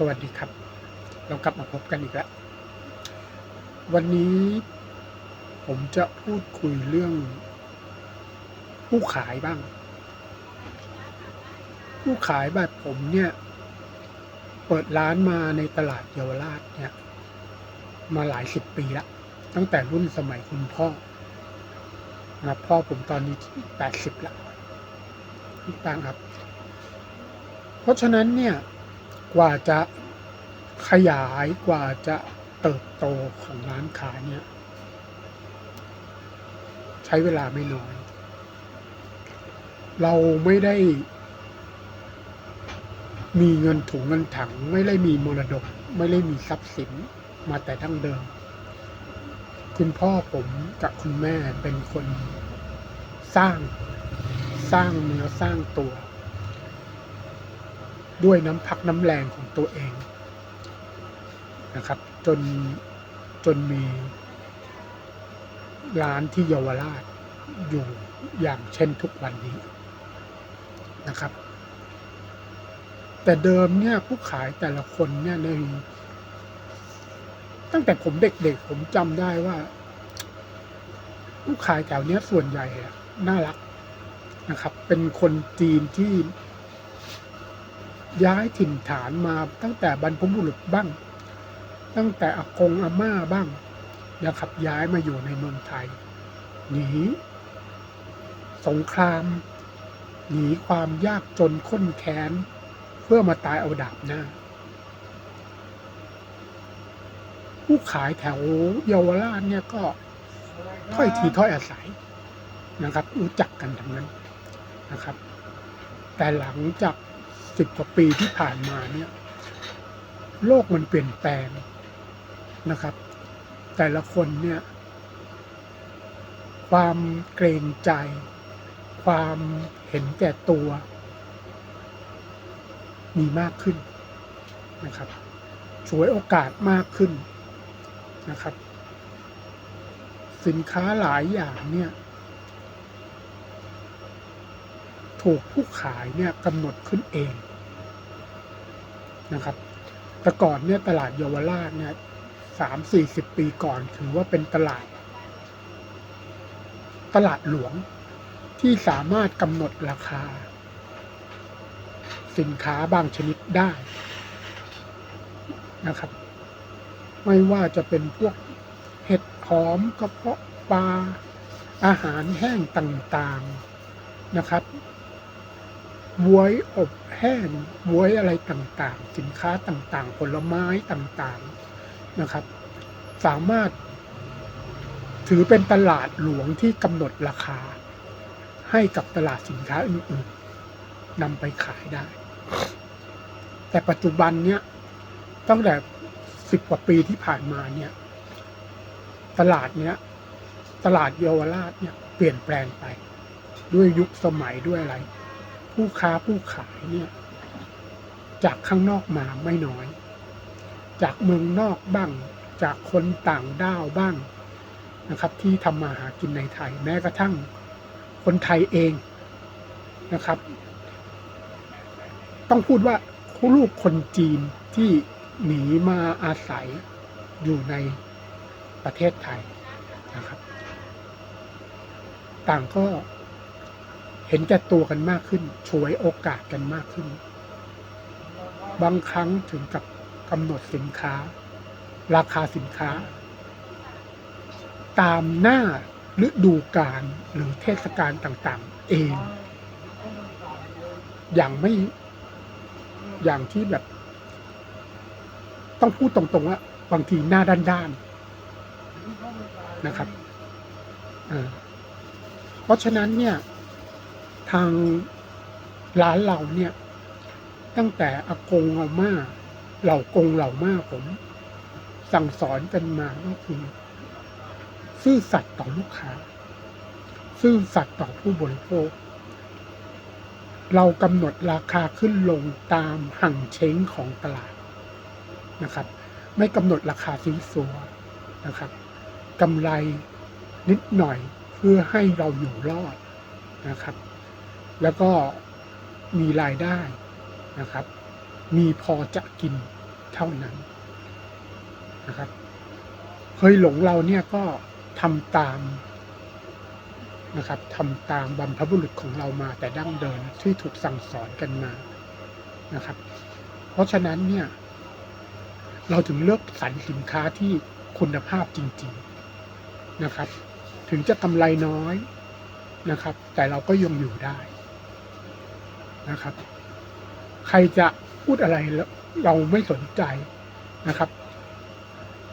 สวัสดีครับ เรากลับมาพบกันอีกแล้ว วันนี้ผมจะพูดคุยเรื่อง ผู้ขายบ้าง ผู้ขายแบบผมเนี่ย เปิดร้านมาในตลาดเยาวราชเนี่ย มาหลายสิบปีแล้วตั้งแต่รุ่นสมัยคุณพ่อนะพ่อผมตอนนี้แปดสิบแล้วต่างครับ เพราะฉะนั้นเนี่ย กว่าจะขยายกว่าจะเติบโตของร้านค้าเนี่ย ใช้เวลาไม่น้อย เราไม่ได้ มีเงินถุงเงินถัง ไม่ได้มีมรดก ไม่ได้มีทรัพย์สินมาแต่ดั้งเดิม คุณพ่อผมกับคุณแม่เป็นคนสร้างสร้างเนื้อสร้างตัว ด้วยน้ำพักน้ำแรงของตัวเองนะครับ จนจนมีร้านที่เยาวราชอยู่อย่างเช่นทุกวันนี้นะครับ แต่เดิมเนี่ยผู้ขายแต่ละคนเนี่ยในตั้งแต่ผมเด็กๆผมจำได้ว่า ผู้ขายแถวเนี้ยส่วนใหญ่อะน่ารักนะครับ เป็นคนจีนที่ ย้ายถิ่นฐานมาตั้งแต่บรรพบุรุษบ้าง ตั้งแต่อากงอาม่าบ้างนะครับย้ายมาอยู่ในเมืองไทย หนี สงคราม หนีความยากจนข้นแค้น เพื่อมาตายเอาดาบหน้า ผู้ขายแถวเยาวราชเนี่ยก็ถ้อยทีถ้อยอาศัยนะครับ รู้จักกันทั้งนั้นนะครับ แต่หลังจาก สิบกว่าปีที่ผ่านมาเนี่ยโลกมันเปลี่ยนแปลงนะครับ แต่ละคนเนี่ยความเกรงใจ ความเห็นแก่ตัว มีมากขึ้นนะครับฉวยโอกาสมากขึ้นนะครับ สินค้าหลายอย่างเนี่ยถูกผู้ขายเนี่ยกำหนดขึ้นเอง นะครับ แต่ก่อนเนี่ยตลาดเยาวราชเนี่ยสามสี่สิบปีก่อนถือว่าเป็นตลาด ตลาดหลวงที่สามารถกำหนดราคา สินค้าบางชนิดได้นะครับ ไม่ว่าจะเป็นพวกเห็ดหอมกระเพาะปลาอาหารแห้งต่างๆนะครับ บวยอบแห้งบวยอะไรต่างๆ สินค้าต่างๆ ผลไม้ต่างๆนะครับ สามารถ ถือเป็นตลาดหลวงที่กำหนดราคา ให้กับตลาดสินค้าอื่นๆนำไปขายได้ แต่ปัจจุบันเนี้ยตั้งแต่สิบกว่าปีที่ผ่านมาเนี่ยตลาดเนี้ยตลาดเยาวราชเนี่ยเปลี่ยนแปลงไป ด้วยยุคสมัยด้วยอะไร ผู้ค้าผู้ขายเนี่ยจากข้างนอกมาไม่น้อย จากเมืองนอกบ้าง จากคนต่างด้าวบ้างนะครับ ที่ทำมาหากินในไทย แม้กระทั่งคนไทยเองนะครับ ต้องพูดว่าลูกคนจีนที่หนีมาอาศัยอยู่ในประเทศไทยนะครับ ต่างก็ เห็นแก่ตัวกันมากขึ้นฉวยโอกาสกันมากขึ้น บางครั้งถึงกับกำหนดสินค้า ราคาสินค้า ตามหน้าฤดูกาลหรือเทศกาลต่างๆ เอง อย่างไม่อย่างที่แบบ ต้องพูดตรงๆว่าบางทีหน้าด้านๆนะครับเพราะฉะนั้นเนี่ย ทางร้านเราเนี่ย ตั้งแต่อากงเอามาเหล่ากงเหล่ามาผม สั่งสอนกันมาก็คือ ซื่อสัตย์ต่อลูกค้า ซื่อสัตย์ต่อผู้บริโภค เรากำหนดราคาขึ้นลงตามหั่งเช้งของตลาดนะครับ ไม่กำหนดราคาซีซัวนะครับกำไรนิดหน่อยเพื่อให้เราอยู่รอดนะครับ แล้วก็มีรายได้นะครับ มีพอจะกินเท่านั้นนะครับเคยหลงเราเนี่ยก็ทำตามนะครับทำตามบรรพบุรุษของเรามาแต่ดั้งเดิมที่ถูกสั่งสอนกันมานะครับ เพราะฉะนั้นเนี่ยเราถึงเลือกสรรสินค้าที่คุณภาพจริง ๆนะครับ ถึงจะกำไรน้อยนะครับ แต่เราก็ยังอยู่ได้ นะครับ ใครจะพูดอะไรเราไม่สนใจนะครับ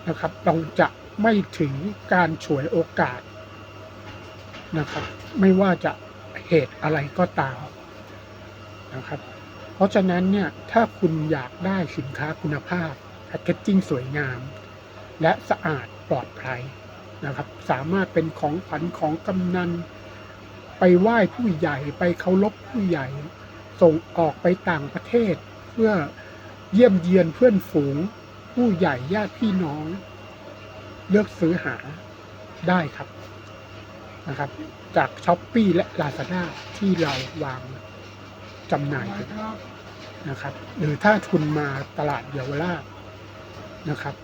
นะครับ เราจะไม่ถึงการฉวยโอกาสนะครับ ไม่ว่าจะเหตุอะไรก็ตามนะครับ เพราะฉะนั้นเนี่ยถ้าคุณอยากได้สินค้าคุณภาพแพคเกจจิ้งสวยงาม และสะอาดปลอดภัยนะครับ สามารถเป็นของขวัญของกำนัน ไปไหว้ผู้ใหญ่ไปเคารพผู้ใหญ่ ส่งออกไปต่างประเทศ เพื่อเยี่ยมเยียนเพื่อนฝูง ผู้ใหญ่ญาติพี่น้อง เลือกซื้อหาได้ครับนะครับ จากช้อปปีและ Lazada ที่เราวางจำหน่ายนนะครับ หรือถ้าคุณมาตลาดเยาวราชนะครับ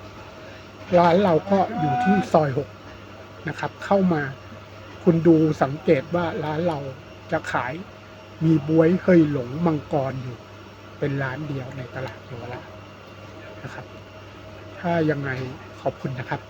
ร้านเราก็อยู่ที่ซอยหกนะครับ เข้ามาคุณดูสังเกตว่าร้านเราจะขาย มีบวยเคยหลงมังกรอยู่ เป็นร้านเดียวในตลาดเยาวราชนะครับ ถ้ายังไงขอบคุณนะครับ